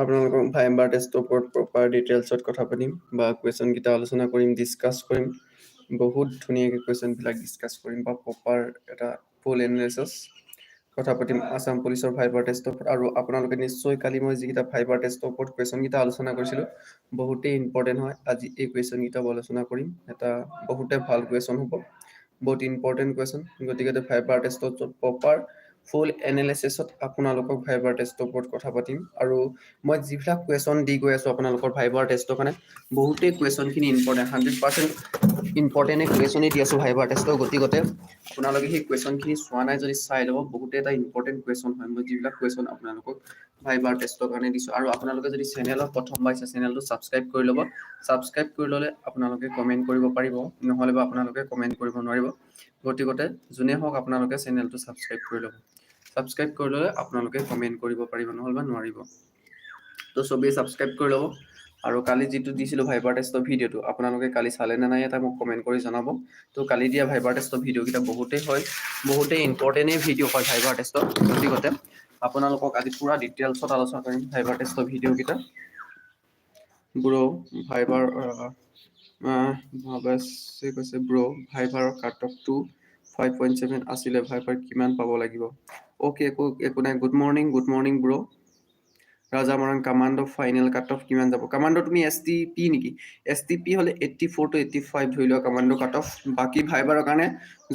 আপোনালোকক ভাইবাৰ টেষ্টৰ ওপৰত প্ৰপাৰ ডিটেইলছত কথা পাতিম বা কুৱেশ্যনকেইটা আলোচনা কৰিম ডিছকাছ কৰিম। বহুত ধুনীয়াকৈ কুৱেশ্যনবিলাক ডিছকাছ কৰিম বা প্ৰপাৰ এটা ফুল এনালাইচিছ কথা পাতিম। আছাম পুলিচৰ ভাইবাৰ টেষ্টৰ ওপৰত আৰু আপোনালোকে নিশ্চয় কালি মই যিকেইটা ভাইবাৰ টেষ্টৰ ওপৰত কুৱেশ্যনকেইটা আলোচনা কৰিছিলোঁ, বহুতেই ইম্পৰ্টেণ্ট হয়। আজি এই কুৱেশ্যনকেইটা আলোচনা কৰিম। এটা বহুতে ভালো কুৱেশ্যন হ'ব। বহুত ইম্পৰ্টেণ্ট কুৱেশ্যন গতিকে ভাইবাৰ টেষ্টত প্ৰপাৰ ফুল এনালাইচিছত আপোনালোকক ভাইবাৰ টেষ্টৰ ওপৰত কথা পাতিম। আৰু মই যিবিলাক কুৱেশ্যন দি গৈ আছোঁ আপোনালোকৰ ভাইবাৰ টেষ্টৰ কাৰণে, বহুতেই কুৱেশ্যনখিনি ইম্পৰ্টেণ্ট হাণ্ড্ৰেড পাৰ্চেণ্ট ইম্পৰ্টেণ্টে কুৱেশ্যনেই দি আছোঁ ভাইবাৰ টেষ্টৰ গতিকতে। আপোনালোকে সেই কুৱেশ্যনখিনি চোৱা নাই যদি চাই ল'ব, বহুতে এটা ইম্পৰ্টেণ্ট কুৱেশ্যন হয়। মই যিবিলাক কুৱেশ্যন আপোনালোকক ভাইবাৰ টেষ্টৰ কাৰণে দিছোঁ। আৰু আপোনালোকে যদি চেনেলত প্ৰথমবাৰ আছে চেনেলটো ছাবস্ক্ৰাইব কৰি ল'ব। ছাবস্ক্ৰাইব কৰি ল'লে আপোনালোকে কমেণ্ট কৰিব পাৰিব। নহ'লে বা আপোনালোকে কমেণ্ট কৰিব নোৱাৰিব। গতিকতে যোনে হওক আপোনালোকে চেনেলটো ছাবস্ক্ৰাইব কৰি ল'ব। ছাবস্ক্ৰাইব কৰি ল'লে আপোনালোকে কমেণ্ট কৰিব পাৰিব নহ'লে বা নোৱাৰিব। তো চবেই ছাবস্ক্ৰাইব কৰি ল'ব। আৰু কালি যিটো দিছিলোঁ ভাইবাৰ টেষ্টৰ ভিডিঅ'টো, আপোনালোকে কালি চালে নে নাই এটা মোক কমেণ্ট কৰি জনাব। তো কালি দিয়া ভাইবাৰ টেষ্টৰ ভিডিঅ'কেইটা বহুতেই হয়, বহুতেই ইম্পৰ্টেণ্টেই ভিডিঅ' হয় ভাইবাৰ টেষ্টৰ গতিকতে আপোনালোকক আজি পূৰা ডিটেইলছত আলোচনা কৰিম ভাইবাৰ টেষ্টৰ ভিডিঅ'কেইটা। ব্ৰ' ভাইবাৰ ভাবাছে কৈছে bro' ভাইবাৰৰ cut two five point seven আছিলে ভাইবাৰ কিমান পাব লাগিব? অ'কে একো একো নাই good morning good morning bro' Raja Moran final cut off কিমান যাব? কামাণ্ড তুমি এছ টি পি নেকি? এছ টি পি হ'লে eighty four to eighty five ধৰি লোৱা কামাণ্ড কাট অফ বাকী ভাইবাৰৰ কাৰণে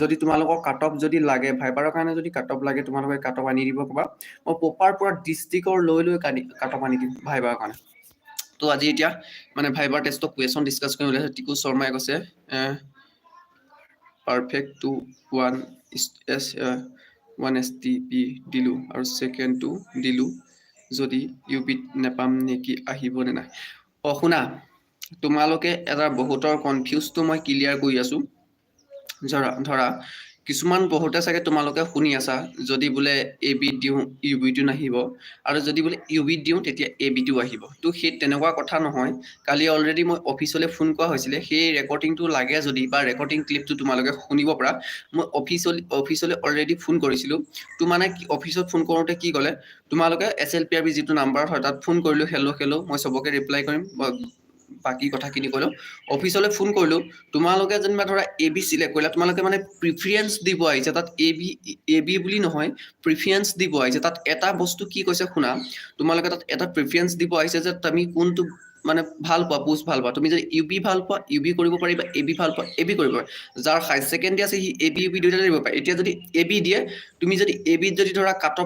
যদি তোমালোকক কাট অফ যদি লাগে ভাইবাৰৰ কাৰণে যদি কাট অফ লাগে, তোমালোকে কাট অফ আনি দিব ক'বা। মই প্ৰপাৰ পূৰা ডিষ্ট্ৰিক্টৰ লৈ লৈ কাট অফ আনি দিম ভাইবাৰৰ কাৰণে। তো আজি এতিয়া মানে ভাইবাৰ টেষ্টৰ কুৱেশ্যন ডিছকাছ কৰি ওলাইছে টিকু শৰ্মাই কৈছে two one S one S T P দিলোঁ আৰু ছেকেণ্ডটো দিলোঁ যদি ইউ পিত নেপাম নেকি আহিব নে নাই। অ, শুনা, তোমালোকে এটা বহুতৰ কনফিউজটো মই ক্লিয়াৰ কৰি আছোঁ। ধৰা ধৰা কিছুমান বহুতে চাগে তোমালোকে শুনি আছা যদি বোলে এ বিত দিওঁ ইউ বিটো নাহিব। আৰু যদি বোলে ইউ বিত দিওঁ তেতিয়া এ বিটো আহিব। তো সেই তেনেকুৱা কথা নহয়। কালি অলৰেডি মই অফিচলৈ ফোন কৰা হৈছিলে। সেই ৰেকৰ্ডিংটো লাগে যদি বা ৰেকৰ্ডিং ক্লিপটো তোমালোকে শুনিব পৰা। মই অফিচলৈ অফিচলৈ অলৰেডি ফোন কৰিছিলোঁ। তো মানে অফিচত ফোন কৰোঁতে কি ক'লে তোমালোকে S L P R B যিটো নাম্বাৰ হয় তাত ফোন কৰিলোঁ। হেল্ল' হেল্ল' মই চবকে ৰিপ্লাই কৰিম। বাকী কথাখিনি ক'লোঁ। অফিচলৈ ফোন কৰিলোঁ, তোমালোকে যেনিবা ধৰা এ বি চিলেক্ট কৰিলা, তোমালোকে মানে প্ৰিফাৰেঞ্চ দিব আহিছে, তাত এ বি এ বি বুলি নহয় প্ৰিফাৰেঞ্চ দিব আহিছে। তাত এটা বস্তু কি কৈছে শুনা, তোমালোকে তাত এটা প্ৰিফাৰেঞ্চ দিব আহিছে যে তুমি কোনটো মানে ভালো পোৱা পোষ্ট ভালো পোৱা। তুমি যদি ইউ বি ভালো পোৱা ইউ বি কৰিব পাৰিবা এ বি ভালো পোৱা এ বি কৰিব পাৰিবা। যাৰ হাই ছেকেণ্ডেৰী আছে, C A B U B দুয়োটা দিব পাৰে। এতিয়া যদি এ বি দিয়ে, তুমি যদি এ বিত যদি ধৰা কাট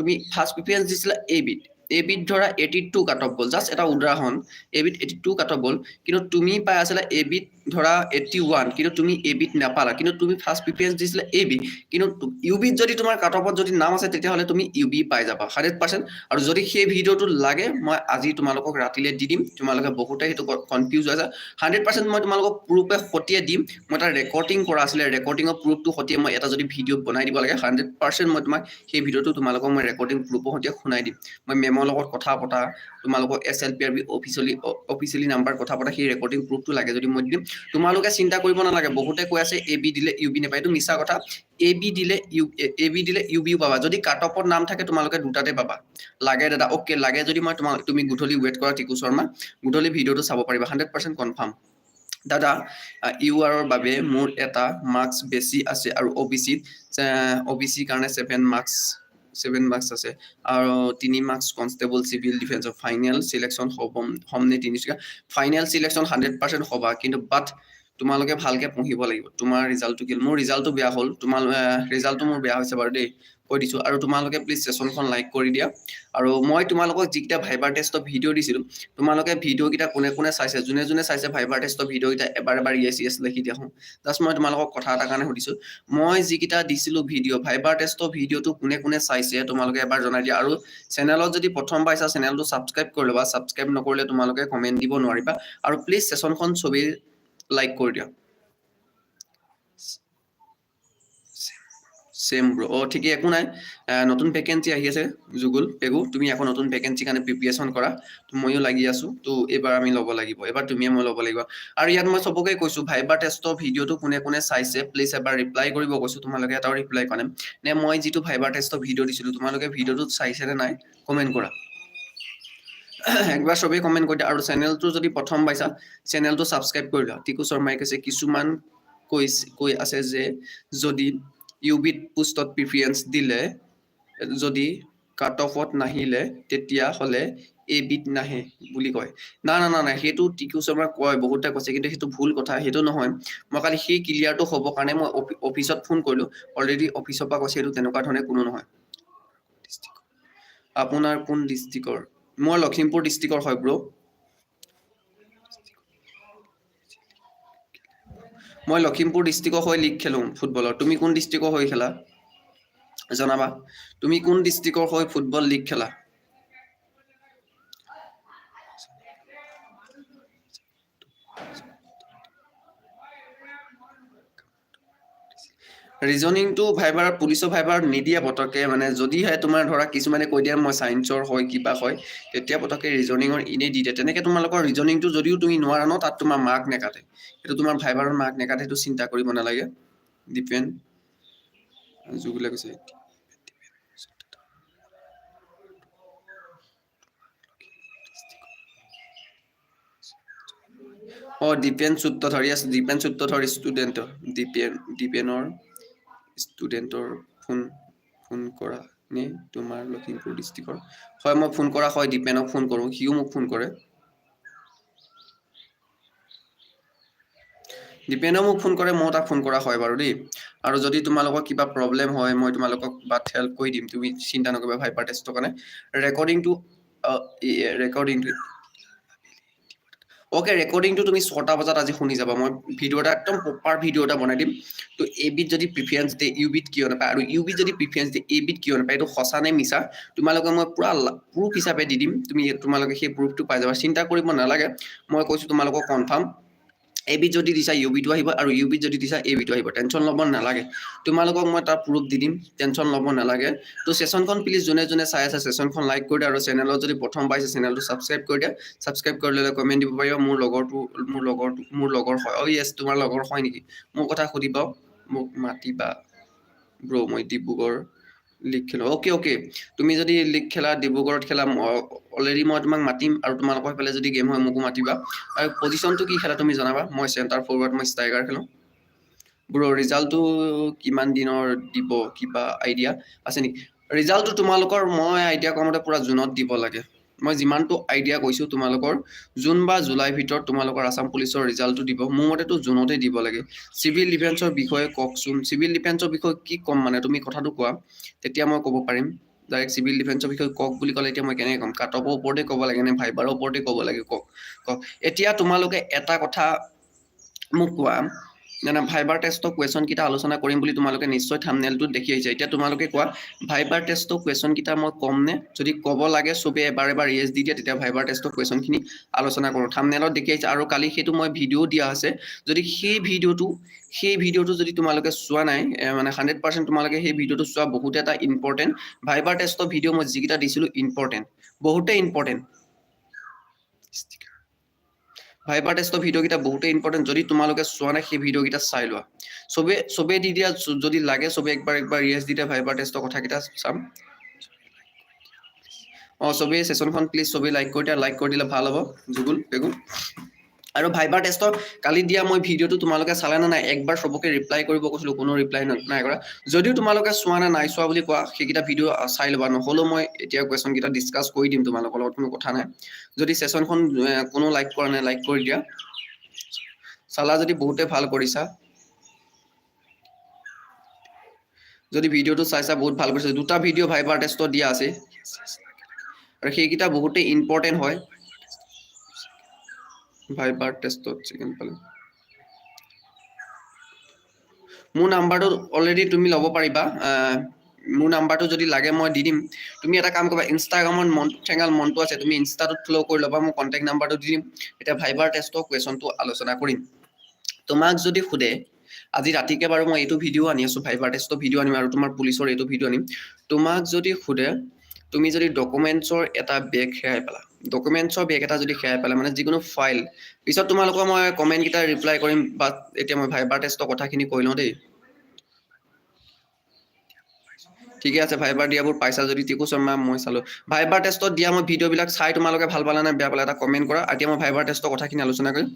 তুমি ফাৰ্ষ্ট প্ৰিফাৰেঞ্চ দিছিলা এ বিত এ বিত ধৰা এইটি টু কাট অফ গ'ল জাষ্ট এটা উদাহৰণ, এ বিত এইটি টু কাট অফ গ'ল কিন্তু তুমি পাই আছিলা এ বিত ধৰা এইটি ওৱান কিন্তু তুমি এ বিত নাপালা। কিন্তু তুমি ফাৰ্ষ্ট প্ৰিফাৰেঞ্চ দিছিলা এ কিন্তু ইউ যদি তোমাৰ কাট অফত যদি নাম আছে, তেতিয়াহ'লে তুমি ইউ বি পাই যাবা হাণ্ড্ৰেড পাৰ্চেণ্ট আৰু যদি সেই ভিডিঅ'টো লাগে, মই আজি তোমালোকক ৰাতিলৈ দি দিম। তোমালোকে বহুতে সেইটো কনফিউজ হৈ আছে। হাণ্ড্ৰেড পাৰ্চেণ্ট মই তোমালোকক প্ৰুফে সতিয়ে দিম। মই তাৰ ৰেকৰ্ডিং কৰা আছিলে ৰেকৰ্ডিঙৰ প্ৰুফটো সতিয়ে মই এটা যদি ভিডিঅ' বনাই দিব লাগে হাণ্ড্ৰেড পাৰ্চেণ্ট মই তোমাক সেই ভিডিঅ'টো তোমালোকক মই ৰেকৰ্ডিং প্ৰুফৰ সৈতে শুনাই দিম। মই মেমৰ লগত কথা পতা তোমালোকক S L P R B officially officially number কথা পতা সেই ৰেকৰ্ডিং প্ৰুফটো লাগে যদি মই দিম। তোমালোকে চিন্তা কৰিব নালাগে বহুতে কৈ আছে এ বি দিলে ইউ বি নাপায় এইটো মিছা কথা। এ বি দিলে ইউ এ বি দিলে ইউ বিও পাবা। যদি কাট অফত নাম থাকে তোমালোকে দুটাতে পাবা। লাগে দাদা অ'কে লাগে যদি মই তোমাক তুমি গধূলি ৱেইট কৰা টিকু শৰ্মা। গধূলি ভিডিঅ'টো চাব পাৰিবা হাণ্ড্ৰেড পাৰ্চেণ্ট কনফাৰ্ম দাদা ইউ আৰৰ বাবে মোৰ এটা মাৰ্কছ বেছি আছে আৰু অ' বি চিত অ' বি চিৰ কাৰণে ছেভেন মাৰ্কছ ছেভেন মাৰ্কছ আছে। আৰু তিনি মাৰ্কছ কনষ্টেবল চিভিল ডিফেন্সৰ ফাইনেল চিলেকশ্যন হ'ব হ'মনে Tinsukia final selection hundred percent হ'বা, কিন্তু বাট তোমালোকে ভালকৈ পঢ়িব লাগিব। তোমাৰ ৰিজাল্টটো কি মোৰ ৰিজাল্টটো বেয়া হ'ল। তোমাৰ ৰিজাল্টটো মোৰ বেয়া হৈছে বাৰু দেই, কৈ দিছোঁ। আৰু তোমালোকে প্লিজ ছেশ্যনখন লাইক কৰি দিয়া। আৰু মই তোমালোকক যিকেইটা ভাইবাৰ টেষ্টৰ ভিডিঅ' দিছিলোঁ, তোমালোকে ভিডিঅ'কেইটা কোনে কোনে চাইছে? যোনে যোনে চাইছে ভাইবাৰ টেষ্টৰ ভিডিঅ'কেইটা এবাৰ এবাৰ য়েছ য়েছ লিখি দিয়া হওঁ জাষ্ট মই তোমালোকক কথা এটা কাৰণে সুধিছোঁ। মই যিকেইটা দিছিলোঁ ভিডিঅ' ভাইবাৰ টেষ্টৰ ভিডিঅ'টো কোনে কোনে চাইছে তোমালোকে এবাৰ জনাই দিয়া। আৰু চেনেলত যদি প্ৰথম পাইছা চেনেলটো ছাবস্ক্ৰাইব কৰি ল'বা। ছাবস্ক্ৰাইব নকৰিলে তোমালোকে কমেণ্ট দিব নোৱাৰিবা। আৰু প্লিজ ছেশ্যনখন চবেই লাইক কৰি দিয়া চেম ব্ৰ অঁ ঠিকেই, একো নাই। নতুন ভেকেঞ্চি আহি আছে, যুগুল, পেগু। তুমি আকৌ নতুন ভেকেঞ্চিৰ কাৰণে প্ৰিপেৰেশ্যন কৰা। ময়ো লাগি আছোঁ। তো এইবাৰ আমি ল'ব লাগিব। এবাৰ তুমিয়ে মই ল'ব লাগিব। আৰু ইয়াত মই চবকে কৈছোঁ ভাইবাৰ টেষ্টৰ ভিডিঅ'টো কোনে কোনে চাইছে প্লিজ এবাৰ ৰিপ্লাই কৰিব। কৈছোঁ তোমালোকে এটাও ৰিপ্লাই কৰা নে মই যিটো ভাইবাৰ টেষ্টৰ ভিডিঅ' দিছিলোঁ, তোমালোকে ভিডিঅ'টোত চাইছেনে নাই কমেণ্ট কৰা। একবাৰ চবেই কমেণ্ট কৰি দিয়া। আৰু চেনেলটো যদি প্ৰথম পাইছা চেনেলটো ছাবস্ক্ৰাইব কৰি লোৱা। টিকু শৰ্মাই কৈছে কিছুমান কৈছে কৈ আছে যে যদি ইউ বিত পোষ্টত প্ৰিফাৰেঞ্চ দিলে যদি কাট অফত নাহিলে তেতিয়াহ'লে এ বিত নাহে বুলি কয়। না না না নাই সেইটো টিকু শৰ্মাই কয় বহুতে কৈছে কিন্তু সেইটো ভুল কথা সেইটো নহয়। মই কালি সেই ক্লিয়াৰটো হ'বৰ কাৰণে মই অফি- অফিচত ফোন কৰিলোঁ। অলৰেডি অফিচৰ পৰা কৈছে সেইটো তেনেকুৱা ধৰণে কোনো নহয়। আপোনাৰ কোন ডিষ্ট্ৰিক্টৰ মই লখিমপুৰ ডিষ্ট্ৰিক্টৰ হয় ব্ৰ মই লখিমপুৰ ডিষ্ট্ৰিক্টৰ হৈ লীগ খেলোঁ ফুটবলৰ তুমি কোন ডিষ্ট্ৰিক্টৰ হৈ খেলা? জনাবা। তুমি কোন ডিষ্ট্ৰিক্টৰ হৈ ফুটবল লীগ খেলা? ৰিজনিংটো ভাইবাৰ পুলিচৰ ভাইবাৰ নিদিয়ে পতকে মানে যদিহে তোমাৰ ধৰা কিছুমানে কৈ দিয়ে মই ছায়েন্সৰ হয় কিবা হয় তেতিয়া পতকে ৰিজনিঙৰ এনেই দি দিয়ে তেনেকে তোমালোকৰ ৰিজনিংটো যদিও তুমি নোৱাৰা ন তাত তোমাৰ মাৰ্ক নেকাটে সেইটো তোমাৰ ভাইবাৰৰ মাৰ্ক নেকাটে সেইটো চিন্তা কৰিব নালাগে ডিপেণ্ড যুগুলে কৈছে অ দীপেন সূত্ৰধৰ য়েছ দীপেন সূত্ৰধৰ ষ্টুডেণ্টৰ দীপেন দীপেনৰ ষ্টুডেণ্টৰ ফোন ফোন কৰা নে তোমাৰ লখিমপুৰ ডিষ্ট্ৰিক্টৰ? হয়, মই ফোন কৰা, হয়, দীপেনক ফোন কৰোঁ, সিও মোক ফোন কৰে। দীপেনেও মোক ফোন কৰে, ময়ো তাক ফোন কৰা হয় বাৰু দেই। আৰু যদি তোমালোকৰ কিবা প্ৰব্লেম হয়, মই তোমালোকক বাট হেল্প কৰি দিম, তুমি চিন্তা নকৰিবা ভাইপাৰ টেষ্টৰ কাৰণে। ৰেকৰ্ডিংটো ৰেকৰ্ডিংটো অ'কে ৰেকৰ্ডিংটো তুমি ছটা বজাত আজি শুনি যাবা। মই ভিডিঅ' এটা একদম প্ৰপাৰ ভিডিঅ' এটা বনাই দিম। তো এ বিত যদি প্ৰিফাৰেঞ্চ দিয়ে ইউ বিত কিয় নাপায়? আৰু ইউ বিত যদি প্ৰিফাৰেঞ্চ দিয়ে এ বিত কিয় নাপায়? এইটো সঁচা নে মিছা? তোমালোকে মই পূৰা প্ৰুফ হিচাপে দি দিম। তুমি তোমালোকে সেই প্ৰুফটো পাই যাবা। চিন্তা কৰিব নালাগে। মই কৈছোঁ তোমালোকক কনফাৰ্ম এ বিত যদি দিছা ইউ বিটো আহিব আৰু ইউ বিত যদি দিছা এ আহিব। টেনশ্যন ল'ব নালাগে। তোমালোকক মই তাৰ প্ৰুফ দি দিম। টেনশ্যন ল'ব নালাগে। তো ছেশ্যনখন প্লিজ যোনে যোনে চাই আছে ছেশ্যনখন লাইক কৰি দিয়া আৰু চেনেলত যদি প্ৰথম পাইছে চেনেলটো ছাবস্ক্ৰাইব কৰি দিয়া। ছাবস্ক্ৰাইব কৰি ল'লে কমেণ্ট দিব পাৰিব, মোৰ লগৰটো মোৰ লগৰটো, মোৰ লগৰ হয়। অ' য়েছ তোমাৰ লগৰ হয় নেকি? মোৰ কথা সুধিবা। মোক মাতিবা। ব্ৰ মই ডিব্ৰুগড়। লীগ খেলোঁ অ'কে অ'কে তুমি যদি লীগ খেলা ডিব্ৰুগড়ত খেলা অলৰেডি মই তোমাক মাতিম আৰু তোমালোকৰ সেইফালে যদি গেম হয় মোকো মাতিবা। আৰু পজিশ্যনটো কি খেলা তুমি জনাবা? মই চেণ্টাৰ ফৰৱাৰ্ড মই ষ্ট্ৰাইকাৰ খেলোঁ। ব্ৰ ৰিজাল্টটো কিমান দিনৰ দিব? কিবা আইডিয়া আছে নেকি? ৰিজাল্টটো তোমালোকৰ মই আইডিয়া কৰা মতে পূৰা জুনত দিব লাগে। মই যিমানটো আইডিয়া কৈছোঁ তোমালোকৰ জুন বা জুলাইৰ ভিতৰত তোমালোকৰ আছাম পুলিচৰ ৰিজাল্টটো দিব। মোৰ মতেতো জুনতে দিব লাগে। চিভিল ডিফেন্সৰ বিষয়ে কওকচোন। চিভিল ডিফেন্সৰ বিষয়ে কি ক'ম মানে? তুমি কথাটো কোৱা। তেতিয়া মই ক'ব পাৰিম। ডাইৰেক্ট চিভিল ডিফেন্সৰ বিষয়ে কওক বুলি ক'লে এতিয়া মই কেনেকৈ ক'ম? কাট অফৰ ওপৰতে ক'ব লাগে নে ভাইবাৰৰ ওপৰতে ক'ব লাগে? কওক। কওক। এতিয়া তোমালোকে এটা কথা মোক কোৱা। ভাইবাৰ টেষ্টৰ কুৱেশ্যন কেইটা আলোচনা কৰিম বুলি তোমালোকে নিশ্চয় থামনেলটোত দেখি আহিছে। এতিয়া তোমালোকে কোৱা ভাইবাৰ টেষ্টৰ কুৱেশ্যন কেইটা মই ক'ম নে? যদি ক'ব লাগে, চবে এবাৰ এবাৰ য়েছ দি দিয়ে, তেতিয়া ভাইবাৰ টেষ্টৰ কুৱেশ্যনখিনি আলোচনা কৰোঁ। থামনেলত দেখি আহিছে, আৰু কালি সেইটো মই ভিডিঅ' দিয়া আছে। যদি সেই ভিডিঅ'টো সেই ভিডিঅ'টো যদি তোমালোকে চোৱা নাই মানে হাণ্ড্ৰেড পাৰ্চেণ্ট তোমালোকে সেই ভিডিঅ'টো চোৱা বহুত এটা ইম্পৰ্টেণ্ট ভাইবাৰ টেষ্টৰ ভিডিঅ' মই যিকেইটা দিছিলোঁ ইম্পৰ্টেণ্ট বহুতেই ইম্পৰ্টেণ্ট ভাইবাৰ টেষ্টৰ ভিডিঅ'কেইটা বহুতেই ইম্পৰ্টেণ্ট যদি তোমালোকে চোৱা নাই, সেই ভিডিঅ'কেইটা চাই লোৱা। চবে, চবেই দি দিয়া যদি লাগে, চবে একবাৰ একবাৰ য়েছ দি দিয়া ভাইবা টেষ্টৰ কথাকেইটা চাম। অঁ, চবেই ছেশ্যনখন প্লিজ চবেই লাইক কৰি দিয়া লাইক কৰি দিলে ভালো হ'ব জুগুল বেগুল আৰু ভাইবাৰ টেষ্টৰ কালি দিয়া মই ভিডিঅ'টো তোমালোকে চালে নে নাই, একবাৰ চবকে ৰিপ্লাই কৰিব কৈছিলোঁ, কোনো ৰিপ্লাই নাই কৰা। যদিও তোমালোকে চোৱা নে নাই চোৱা বুলি কোৱা, সেইকেইটা ভিডিঅ' চাই ল'বা। নহ'লেও মই এতিয়া কুৱেশ্যনকেইটা ডিছকাছ কৰি দিম তোমালোকৰ লগত, কোনো কথা নাই। যদি ছেশ্যনখন কোনো লাইক কৰা নাই লাইক কৰি দিয়া। চালা যদি বহুতে ভালো কৰিছা। যদি ভিডিঅ'টো চাইছা, বহুত ভালো কৰিছা। দুটা ভিডিঅ' ভাইবাৰ টেষ্টত দিয়া আছে। আৰু সেইকেইটা বহুতেই ইম্পৰ্টেণ্ট হয়। ভাইবাৰ টেষ্টত ছেকেণ্ড পালে মোৰ নাম্বাৰটো অলৰেডি তুমি ল'ব পাৰিবা। মোৰ নাম্বাৰটো যদি লাগে মই দি দিম। তুমি এটা কাম কৰিবা ইনষ্টাগ্ৰামত মণ্টু ঠেঙাল মনটো আছে, তুমি ইনষ্টাটোত ফ'ল' কৰি ল'বা, মোৰ কণ্টেক্ট নাম্বাৰটো দি দিম। এতিয়া ভাইবাৰ টেষ্টৰ কুৱেশ্যনটো আলোচনা কৰিম। তোমাক যদি সোধে, আজি ৰাতিকে বাৰু মই এইটো ভিডিঅ' আনি আছোঁ ভাইবাৰ টেষ্টৰ ভিডিঅ' আনিম আৰু তোমাৰ পুলিচৰ এইটো ভিডিঅ' আনিম। তোমাক যদি সোধে, তুমি যদি ডকুমেণ্টছৰ এটা বেগ হেৰাই পেলা। ডকুমেণ্টছৰ বেগ এটা যদি হেৰাই পেলা মানে যিকোনো ফাইল পিছত তোমালোকৰ মই কমেণ্টকেইটা ৰিপ্লাই কৰিম, বা এতিয়া মই ভাইবাৰ টেষ্টৰ কথাখিনি কৈ লওঁ দেই। ঠিকে আছে ভাইবাৰ দিয়াবোৰ পাইছা যদি টিকু শৰ্মা, মই চালো। ভাইবাৰ টেষ্টত দিয়া মই ভিডিঅ'বিলাক চাই তোমালোকে ভালো পালা নে বেয়া পালা এটা কমেণ্ট কৰা। এতিয়া মই ভাইবাৰ টেষ্টৰ কথাখিনি আলোচনা কৰিম।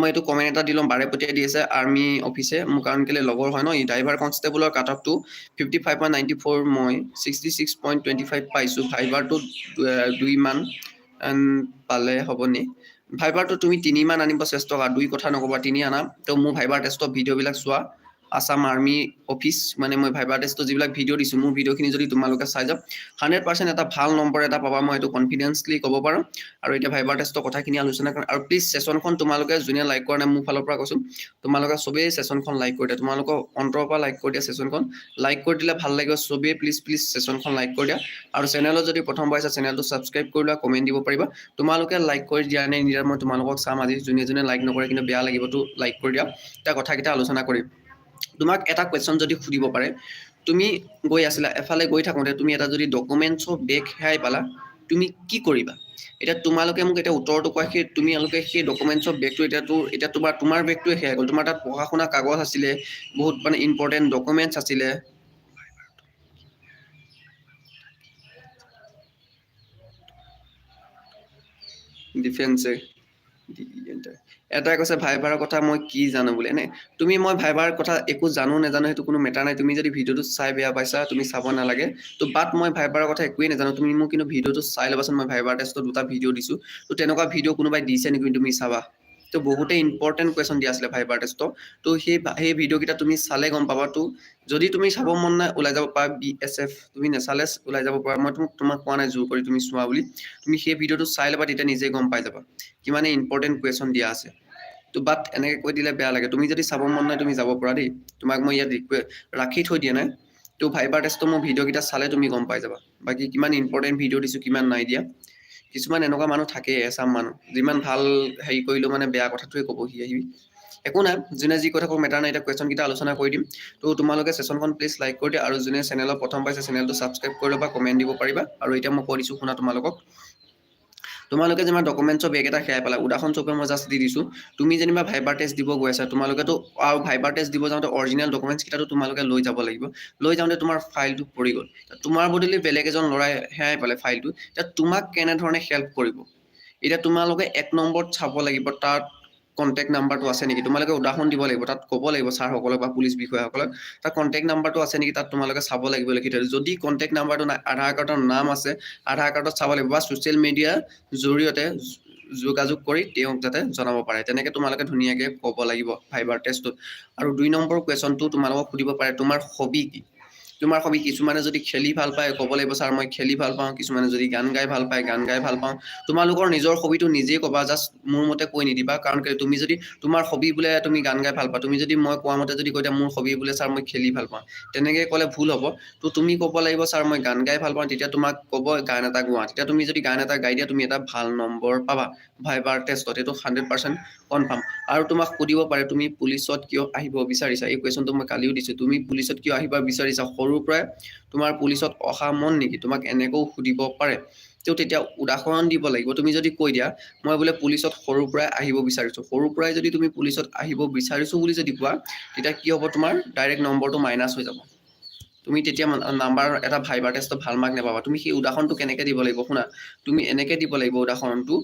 মই এইটো কমেণ্ট এটা দি ল'ম বাৰে পঠিয়াই দি আছে আৰ্মি অফিচে মোৰ কাৰণ কেলে লগৰ হয় ন এই ড্ৰাইভাৰ কনষ্টেবলৰ cut অফটো fifty five point ninety four মই sixty six point twenty five পাইছোঁ ভাইবাৰটো দুইমান পালে হ'বনি ভাইবাৰটো তুমি তিনিমান আনিব চেষ্টা কৰা, দুই কথা নক'বা, তিনি আনা। তো মোৰ ভাইবাৰ টেষ্টৰ ভিডিঅ'বিলাক চোৱা। আছাম আৰ্মি অফিচ মানে মই ভাইবাৰ টেষ্টৰ যিবিলাক ভিডিঅ' দিছোঁ, মোৰ ভিডিঅ'খিনি যদি তোমালোকে চাই যাওঁ হাণ্ড্ৰেড পাৰ্চেণ্ট এটা ভালো নম্বৰ এটা পাবা, মই এইটো কনফিডেন্সলি ক'ব পাৰোঁ। আৰু এতিয়া ভাইবাৰ টেষ্টৰ কথাখিনি আলোচনা কৰিম আৰু প্লিজ ছেশ্যনখন তোমালোকে যোনে লাইক কৰা নাই, মোৰ ফালৰ পৰা কৈছোঁ, তোমালোকে চবেই ছেশ্যনখন লাইক কৰি দিয়া। তোমালোকৰ অন্তৰৰ পৰা লাইক কৰি দিয়া ছেশ্যনখন লাইক কৰি দিলে ভালো লাগিব, চবেই প্লিজ প্লিজ ছেশ্যনখন লাইক কৰি দিয়া। আৰু চেনেলত যদি প্ৰথম পাইছা চেনেলটো ছাবস্ক্ৰাইব কৰি লোৱা কমেণ্ট দিব পাৰিবা। তোমালোকে লাইক কৰি দিয়া নে নিদিয়া, মই তোমালোকক চাম আজি। যোনে যোনে লাইক নকৰে, কিন্তু বেয়া লাগিবতো লাইক কৰি দিয়া। এতিয়া কথাকেইটা আলোচনা কৰিম। তোমাক এটা কুৱেশ্যন যদি সুধিব পাৰে, তুমি গৈ আছিলা, এফালে গৈ থাকোঁতে তুমি এটা যদি ডকুমেণ্টছৰ বেগ হেৰাই পালা, তুমি কি কৰিবা? এতিয়া তোমালোকে মোক এতিয়া উত্তৰটো কোৱা, সেই তোমালোকে সেই ডকুমেণ্টছৰ বেগটো এতিয়াতো এতিয়া তোমাৰ তোমাৰ বেগটোৱে হেৰাই গ'ল। তোমাৰ তাত পঢ়া শুনা কাগজ আছিলে, বহুত মানে ইম্পৰ্টেণ্ট ডকুমেণ্টছ আছিলে। ডিফেন্সে এটাই কৈছে ভাইবাৰৰ কথা মই কি জানো বুলি এনে তুমি মই ভাইবাৰ কথা একো জানো নাজানো সেইটো কোনো মেটাৰ নাই তুমি যদি ভিডিঅ'টো চাই বেয়া পাইছা তুমি চাব নালাগে। তো বাট মই ভাইবাৰৰ কথা একোৱেই নাজানো তুমি মোক কিন্তু ভিডিঅ'টো চাই ল'বাচোন মই ভাইবাৰ টেষ্টত দুটা ভিডিঅ' দিছোঁ। তো তেনেকুৱা ভিডিঅ' কোনোবাই দিছে নেকি তুমি চাবা? তো বহুতেই ইম্পৰ্টেণ্ট কুৱেশ্যন দিয়া আছিলে ভাইবাৰ টেষ্টত তো সেই সেই ভিডিঅ'কেইটা তুমি চালে গম পাবা তো। যদি তুমি চাব মন নাই, ওলাই যাব পাৰা বি এছ এফ তুমি নেচালে ওলাই যাব পাৰা। মই তোমাক তোমাক কোৱা নাই জোৰ কৰি তুমি চোৱা বুলি। তুমি সেই ভিডিঅ'টো চাই ল'বা, তেতিয়া নিজে গম পাই যাবা। কিমানে ইম্পৰ্টেণ্ট কুৱেশ্যন দিয়া আছে। তো বাট এনেকৈ কৈ দিলে বেয়া লাগে। তুমি যদি চাব মন নাই, তুমি যাব পৰা দেই। তোমাক মই ইয়াত ৰাখি থৈ দিয়া নাই। তো ভাইবাৰ টেষ্টৰ মোৰ ভিডিঅ'কেইটা চালে তুমি গম পাই যাবা। বাকী কিমান ইম্পৰ্টেণ্ট ভিডিঅ' দিছোঁ, কিমান নাই দিয়া। কিছুমান এনেকুৱা মানুহ থাকে, এচাম মানুহ। যিমান ভালো হেৰি কৰিলেও মানে বেয়া কথাটোৱে ক'ব, সি আহিবি। একো নাই, যোনে যি কথা কওঁ মেটাৰ নাই, এতিয়া কুৱেশ্যনকেইটা আলোচনা কৰি দিম। তো তোমালোকে ছেশ্যনখন প্লিজ লাইক কৰি দিয়া আৰু যোনে চেনেলত প্ৰথম পাইছে চেনেলটো ছাবস্ক্ৰাইব কৰি ল'বা কমেণ্ট দিব পাৰিবা। আৰু এতিয়া মই কৈ দিছোঁ শুনা তোমালোকক। তোমালোকে যিমান ডকুমেণ্টছৰ বেগ এটা হেৰাই পালা উদাহৰণস্বৰূপে মই জাষ্ট দি দিছোঁ। তুমি যেনিবা ভাইবাৰ টেষ্ট দিব গৈ আছা, তোমালোকেতো আৰু ভাইবাৰ টেষ্ট দিব যাওঁতে অৰিজিনেল ডকুমেণ্টছকেইটাতো তোমালোকে লৈ যাব লাগিব। লৈ যাওঁতে তোমাৰ ফাইলটো পৰি গ'ল। তোমাৰ বদলি বেলেগ এজন ল'ৰাই হেৰাই পালে ফাইলটো এতিয়া তোমাক কেনেধৰণে হেল্প কৰিব? এতিয়া তোমালোকে এক নম্বৰত চাব লাগিব, তাত কণ্টেক্ট নাম্বাৰটো আছে নেকি? তোমালোকে উদাহৰণ দিব লাগিব, তাত ক'ব লাগিব ছাৰসকলক বা পুলিচ বিষয়াসকলক। তাত কণ্টেক্ট নাম্বাৰটো আছে নেকি? তাত তোমালোকে চাব লাগিব লিখি থৈ যদি কণ্টেক্ট নাম্বাৰটো নাই, আধাৰ কাৰ্ডৰ নাম আছে, আধাৰ কাৰ্ডত চাব লাগিব বা ছ'চিয়েল মিডিয়াৰ জৰিয়তে যোগাযোগ কৰি তেওঁক যাতে জনাব পাৰে। তেনেকৈ তোমালোকে ধুনীয়াকৈ ক'ব লাগিব ভাইবাৰ টেষ্টটোত আৰু দুই নম্বৰ কুৱেশ্যনটো তোমালোকক সুধিব পাৰে, তোমাৰ হবি কি? তোমাৰ হবি কিছুমানে যদি খেলি ভাল পায় ক'ব লাগিব ছাৰ মই খেলি ভাল পাওঁ কিছুমানে যদি গান গাই ভাল পায় গান গাই ভাল পাওঁ। তোমালোকৰ নিজৰ হবিটো নিজেই ক'বা জাষ্ট মোৰ মতে কৈ নিদিবা কাৰণ তুমি যদি তোমাৰ হবি বোলে তুমি গান গাই ভাল পোৱা তুমি যদি মই কোৱা মতে যদি কৈ দিয়া মোৰ হবি বোলে ছাৰ মই খেলি ভাল পাওঁ তেনেকৈ ক'লে ভুল হ'ব। তো তুমি ক'ব লাগিব ছাৰ মই গান গাই ভাল পাওঁ তেতিয়া তোমাক ক'ব গান এটা গোৱা। তেতিয়া তুমি যদি গান এটা গাই দিয়া তুমি এটা ভাল নম্বৰ পাবা ভাইবাৰ টেষ্টত এইটো হাণ্ড্ৰেড পাৰ্চেণ্ট কনফাৰ্ম আৰু তোমাক সুধিব পাৰে তুমি পুলিচত কিয় আহিব বিচাৰিছা? এই কুৱেশ্যনটো মই কালিও দিছোঁ। তুমি পুলিচত কিয় আহিব বিচাৰিছা? সৰুৰ পৰাই তোমাৰ পুলিচত অহা মন নেকি? তোমাক এনেকৈও সুধিব পাৰে। তেওঁ তেতিয়া উদাহৰণ দিব লাগিব। তুমি যদি কৈ দিয়া মই বোলে পুলিচত সৰুৰ পৰাই আহিব বিচাৰিছোঁ। সৰুৰ পৰাই যদি তুমি পুলিচত আহিব বিচাৰিছোঁ বুলি যদি কোৱা তেতিয়া কি হ'ব তোমাৰ? ডাইৰেক্ট নম্বৰটো মাইনাছ হৈ যাব। তুমি তেতিয়া নাম্বাৰ এটা ভাইবাৰ টেষ্টত ভাল মাৰ্ক নাপাবা। তুমি সেই উদাহৰণটো কেনেকৈ দিব লাগিব শুনা? তুমি এনেকৈ দিব লাগিব উদাহৰণটো।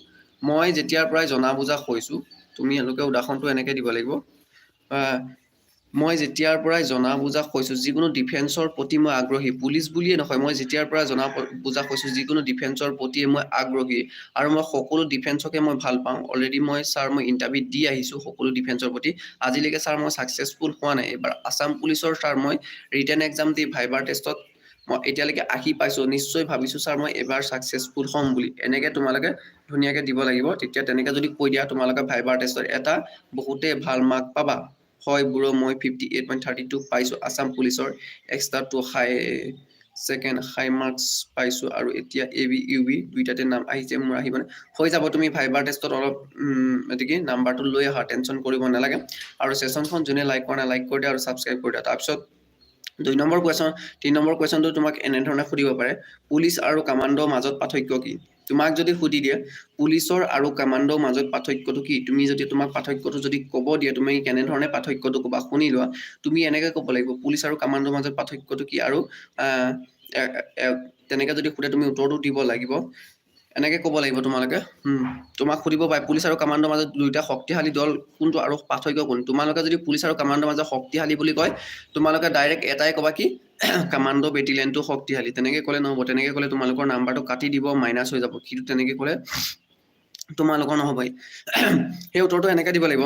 মই যেতিয়াৰ পৰাই জনা বুজা হৈছোঁ তুমি এনেকৈ উদাহৰণটো এনেকৈ দিব লাগিব। মই যেতিয়াৰ পৰাই জনা বুজা হৈছোঁ যিকোনো ডিফেন্সৰ প্ৰতি মই আগ্ৰহী পুলিচ বুলিয়ে নহয় মই যেতিয়াৰ পৰা জনা বুজা হৈছোঁ যিকোনো ডিফেন্সৰ প্ৰতিয়ে মই আগ্ৰহী আৰু মই সকলো ডিফেন্সকে মই ভাল পাওঁ। অলৰেডি মই ছাৰ মই ইণ্টাৰভিউ দি আহিছোঁ সকলো ডিফেন্সৰ প্ৰতি। আজিলৈকে ছাৰ মই ছাকচেছফুল হোৱা নাই। এইবাৰ আছাম পুলিচৰ ছাৰ মই ৰিটেন এক্সাম দি ভাইবাৰ টেষ্টত মই এতিয়ালৈকে আহি পাইছোঁ। নিশ্চয় ভাবিছোঁ ছাৰ মই এবাৰ ছাকচেছফুল হ'ম বুলি। এনেকৈ তোমালোকে ধুনীয়াকৈ দিব লাগিব। তেতিয়া তেনেকৈ যদি কৈ দিয়া তোমালোকে ভাইবাৰ টেষ্টত এটা বহুতেই ভাল মাৰ্ক পাবা। হয় ব্ৰ মই fifty eight point thirty two পাইছোঁ। আছাম পুলিচৰ extra two high second high marks পাইছোঁ আৰু এতিয়া এ বি ইউ বি দুইটাতে নাম আহিছে মোৰ আহিবনে হৈ যাব তুমি ভাইবাৰ টেষ্টত অলপ গতিকে নাম্বাৰটো লৈ আহা টেনশ্যন কৰিব নালাগে। আৰু ছেশ্যনখন যোনে লাইক কৰা নাই লাইক কৰি দিয়া আৰু ছাবস্ক্ৰাইব কৰি দিয়া। তাৰপিছত দুই নম্বৰ কুৱেশ্যন তিনি নম্বৰ কুৱেশ্যনটো তোমাক এনেধৰণে সুধিব পাৰে পুলিচ আৰু কামাণ্ডৰ মাজত পাৰ্থক্য কি? তোমাক যদি সুধি দিয়ে পুলিচৰ আৰু কামাণ্ডৰ মাজত পাৰ্থক্যটো কি? তুমি যদি তোমাক পাৰ্থক্যটো যদি ক'ব দিয়ে, তুমি কেনেধৰণে পাৰ্থক্যটো ক'বা শুনি লোৱা। তুমি এনেকৈ ক'ব লাগিব, পুলিচ আৰু কামাণ্ডৰ মাজত পাৰ্থক্যটো কি? আৰু তেনেকে যদি সোধে, তুমি উত্তৰটো দিব লাগিব। এনেকে ক'ব লাগিব তোমালোকে। তোমাক সুধিব পাৰে, পুলিচ আৰু কামাণ্ডৰ মাজত দুয়োটা শক্তিশালী দল কোনটো আৰু পাৰ্থক্য কোন তোমালোকে যদি পুলিচ আৰু কামাণ্ডৰ মাজত শক্তিশালী বুলি কয়, তোমালোকে ডাইৰেক্ট এটাই ক'বা কি, কামাণ্ডো বেটেলিয়নটো শক্তিশালী। তেনেকে ক'লে নহ'ব, তেনেকে ক'লে তোমালোকৰ নাম্বাৰটো কাটি দিব মাইনাছ হৈ যাব। কিন্তু তেনেকে ক'লে তোমালোকৰ নহ'বই। সেই উত্তৰটো এনেকে দিব লাগিব,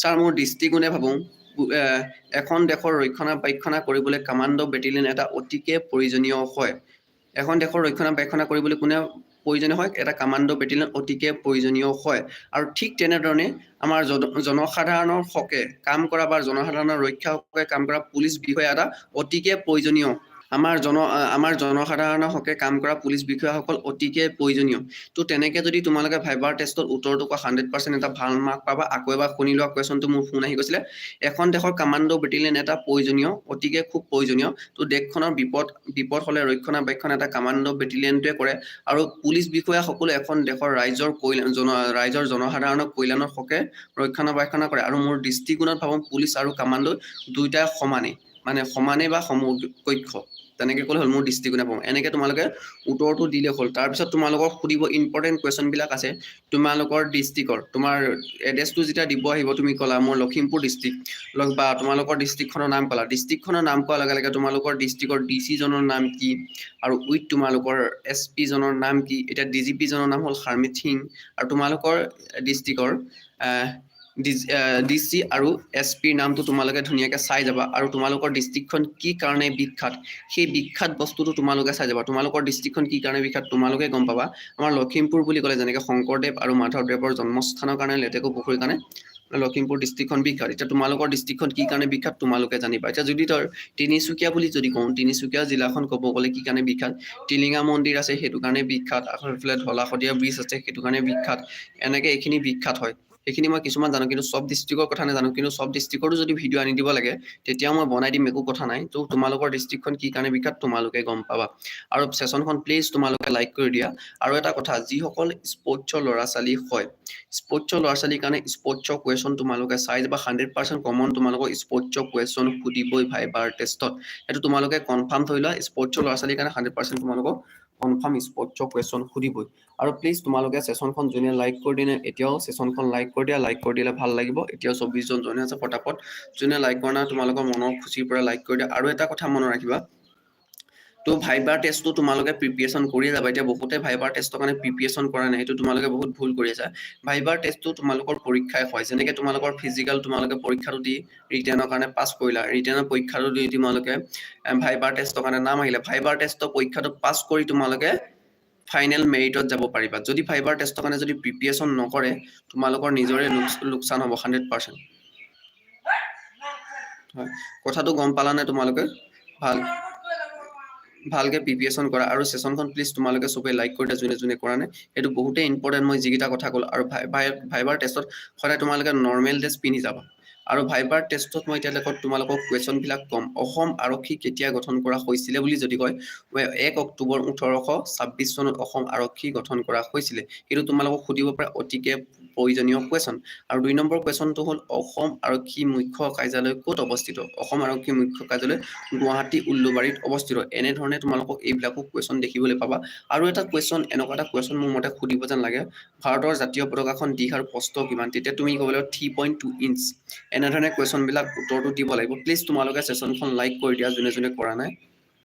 ছাৰ, মোৰ দৃষ্টিকোণে ভাবোঁ এখন দেশৰ ৰক্ষণাবেক্ষণা কৰিবলৈ কামাণ্ডো বেটেলিয়ন এটা অতিকে প্ৰয়োজনীয় হয়। এখন দেশৰ ৰক্ষণাবেক্ষণা কৰিবলৈ কোনে প্ৰয়োজনীয় হয়, এটা কামাণ্ডো বেটেলিয়ন অতিকে প্ৰয়োজনীয় হয়। আৰু ঠিক তেনেধৰণে আমাৰ জন জনসাধাৰণৰ হকে কাম কৰা বা জনসাধাৰণৰ ৰক্ষা হকে কাম কৰা পুলিচ বিষয়া এটা অতিকে প্ৰয়োজনীয় আমাৰ জন, আমাৰ জনসাধাৰণৰ হকে কাম কৰা পুলিচ বিষয়াসকল অতিকে প্ৰয়োজনীয়। তো তেনেকে যদি তোমালোকে ভাইবাৰ টেষ্টত উত্তৰটো কোৱা হাণ্ড্ৰেড পাৰ্চেণ্ট এটা ভালো মাৰ্ক পাবা, আকৌ এবাৰ শুনি লোৱা কুৱেশ্যনটো মোৰ ফোন আহি গৈছিলে। এখন দেশৰ কামাণ্ডো বেটেলিয়ন এটা প্ৰয়োজনীয়, অতিকে খুব প্ৰয়োজনীয়। তো দেশখনৰ বিপদ বিপদ হ'লে ৰক্ষণাবেক্ষণ এটা কামাণ্ডো বেটেলিয়নটোৱে কৰে। আৰু পুলিচ বিষয়াসকলে এখন দেশৰ ৰাইজৰ কল্যাণ জন, ৰাইজৰ জনসাধাৰণৰ কল্যাণৰ হকে ৰক্ষণাবেক্ষণা কৰে। আৰু মোৰ দৃষ্টিকোণত ভাবোঁ পুলিচ আৰু কামাণ্ডো দুয়োটাই সমানেই। মানে সমানেই বা সমকক্ষ। তেনেকে ক'লে হ'ল মোৰ দৃষ্টিকোণে পাওঁ এনেকে তোমালোকে উত্তৰটো দিলে হ'ল। তাৰপিছত তোমালোকক সুধিব ইম্পৰ্টেণ্ট কুৱেশ্যনবিলাক আছে। তোমালোকৰ ডিষ্ট্ৰিক্টৰ তোমাৰ এড্ৰেছটো যেতিয়া দিব আহিব, তুমি ক'লা মোৰ লখিমপুৰ ডিষ্ট্ৰিক্ট বা তোমালোকৰ ডিষ্ট্ৰিক্টখনৰ নাম ক'লা। ডিষ্ট্ৰিক্টখনৰ নাম কোৱাৰ লগে লগে তোমালোকৰ ডিষ্ট্ৰিক্টৰ ডি চিজনৰ নাম কি? আৰু উইথ তোমালোকৰ এছ পিজনৰ নাম কি? এতিয়া ডি জি পিজনৰ নাম হ'ল হাৰ্মিত সিং আৰু তোমালোকৰ ডিষ্ট্ৰিক্টৰ ডি চি আৰু এছ পিৰ নামটো তোমালোকে ধুনীয়াকৈ চাই যাবা আৰু তোমালোকৰ ডিষ্ট্ৰিক্টখন কি কাৰণে বিখ্যাত, সেই বিখ্যাত বস্তুটো তোমালোকে চাই যাবা। তোমালোকৰ ডিষ্ট্ৰিক্টখন কি কাৰণে বিখ্যাত তোমালোকে গম পাবা। আমাৰ লখিমপুৰ বুলি ক'লে যেনেকৈ শংকৰদেৱ আৰু মাধৱদেৱৰ জন্মস্থানৰ কাৰণে, লেটেকু পুখুৰীৰ কাৰণে লখিমপুৰ ডিষ্ট্ৰিক্টখন বিখ্যাত। এতিয়া তোমালোকৰ ডিষ্ট্ৰিক্টখন কি কাৰণে বিখ্যাত তোমালোকে জানিবা। এতিয়া যদি তই তিনিচুকীয়া বুলি যদি কওঁ, তিনিচুকীয়া জিলাখন ক'ব গ'লে কি কাৰণে বিখ্যাত, টিলিঙা মন্দিৰ আছে, সেইটো কাৰণে বিখ্যাত আকৌ এইফালে ঢলা শদিয়া ব্ৰিজ আছে, সেইটো কাৰণে বিখ্যাত, এনেকৈ এইখিনি বিখ্যাত হয়। সেইখিনি মই কিছুমান জানো কিন্তু চব ডিষ্ট্ৰিক্টৰ কথা নাজানো। কিন্তু চব ডিষ্ট্ৰিক্টৰো যদি ভিডিঅ' আনি দিব লাগে তেতিয়াও মই বনাই দিম একো কথা নাই। তো তোমালোকৰ ডিষ্ট্ৰিক্টখন কি কাৰণে বিখ্যাত তোমালোকে গম পাবা। আৰু ছেশ্যনখন প্লিজ তোমালোকে লাইক কৰি দিয়া। আৰু এটা কথা যিসকল স্পৰ্টছৰ ল'ৰা ছোৱালী হয় স্পৰ্টছৰ ল'ৰা ছোৱালীৰ কাৰণে স্পৰ্টছৰ কুৱেশ্যন তোমালোকে চাই যাবা। হাণ্ড্ৰেড পাৰ্চেণ্ট কমন তোমালোকৰ স্পৰ্টছৰ কুৱেশ্যন সুধিবই ভাইবাৰ টেষ্টত সেইটো তোমালোকে কনফাৰ্ম থৈ লোৱা স্পৰ্টছৰ ল'ৰা ছোৱালীৰ কাৰণে হাণ্ড্ৰেড পাৰ্চেণ্ট তোমালোকক কনফাৰ্ম স্পৰ্টছৰ কুৱেশ্যন সুধিবই। আৰু প্লিজ তোমালোকে ছেশ্যনখন যোনে লাইক কৰি দিনে, এতিয়াও ছেশ্যনখন লাইক কৰি দিয়া লাইক কৰি দিলে ভালো লাগিব। এতিয়াও চৌব্বিছজন জনে আছে পটাপট যোনে লাইক কৰা নাই, তোমালোকৰ মনৰ খুচিৰ পৰা লাইক কৰি দিয়া। আৰু এটা কথা মনত ৰাখিবা তো ভাইবাৰ টেষ্টটো তোমালোকে প্ৰিপিয়েশ্যন কৰিয়ে যাবা এতিয়া বহুতে ভাইবাৰ টেষ্টৰ কাৰণে প্ৰিপিয়েশ্যন কৰা নাই, সেইটো তোমালোকে বহুত ভুল কৰি আছা। ভাইবাৰ টেষ্টটো তোমালোকৰ পৰীক্ষাই হয়, যেনেকৈ তোমালোকৰ ফিজিকেল তোমালোকে পৰীক্ষাটো দি ৰিটেনৰ কাৰণে পাছ কৰিলা ৰিটেনৰ পৰীক্ষাটো দি তোমালোকে ভাইবাৰ টেষ্টৰ কাৰণে নাম আহিলে ভাইবাৰ টেষ্টৰ পৰীক্ষাটো পাছ কৰি তোমালোকে ফাইনেল মেৰিটত যাব পাৰিবা। যদি ফাইবাৰ টেষ্টৰ কাৰণে যদি প্ৰিপিয়েশ্যন নকৰে, তোমালোকৰ নিজৰে লোকচ- লোকচান হ'ব হাণ্ড্ৰেড পাৰ্চেণ্ট হয়, কথাটো গম পালানে তোমালোকে? ভালো। ভালকে প্ৰিপিয়েশ্যন কৰা আৰু ছেশ্যনখন প্লিজ তোমালোকে চবেই লাইক কৰি দিয়া যোনে যোনে কৰা নাই সেইটো বহুতেই ইম্পৰ্টেণ্ট মই যিকেইটা কথা ক'লো আৰু ভাই ভাই- ভাইবাৰ টেষ্টত সদায় তোমালোকে নৰ্মেল ড্ৰেছ পিন্ধি যাবা। আৰু ভাইবাৰ টেষ্টত মই এতিয়ালৈকে তোমালোকক কুৱেশ্যনবিলাক ক'ম অসম আৰক্ষী কেতিয়া গঠন কৰা হৈছিলে বুলি যদি কয় এক অক্টোবৰ ওঠৰশ ছাব্বিছ চনত অসম আৰক্ষী গঠন কৰা হৈছিলে সেইটো তোমালোকক সুধিব পাৰে অতিকে প্ৰয়োজনীয় কুৱেশ্যন। আৰু দুই নম্বৰ কুৱেশ্যনটো হ'ল অসম আৰক্ষী মুখ্য কাৰ্যালয় ক'ত অৱস্থিত? অসম আৰক্ষী মুখ্য কাৰ্যালয় গুৱাহাটী উল্লুবাৰীত অৱস্থিত? এনেধৰণে তোমালোকক এইবিলাকো কুৱেশ্যন দেখিবলৈ পাবা। আৰু এটা কুৱেশ্যন এনেকুৱা এটা কুৱেশ্যন মোৰ মতে সুধিব যেন লাগে। ভাৰতৰ জাতীয় পতাকাখন দিশ আৰু প্ৰস্থ কিমান? তেতিয়া তুমি ক'ব লাগিব থ্ৰী পইণ্ট টু ইঞ্চ এনেধৰণে কুৱেশ্যনবিলাক উত্তৰটো দিব লাগিব। প্লিজ তোমালোকে ছেশ্যনখন লাইক কৰি দিয়া যোনে যোনে কৰা নাই।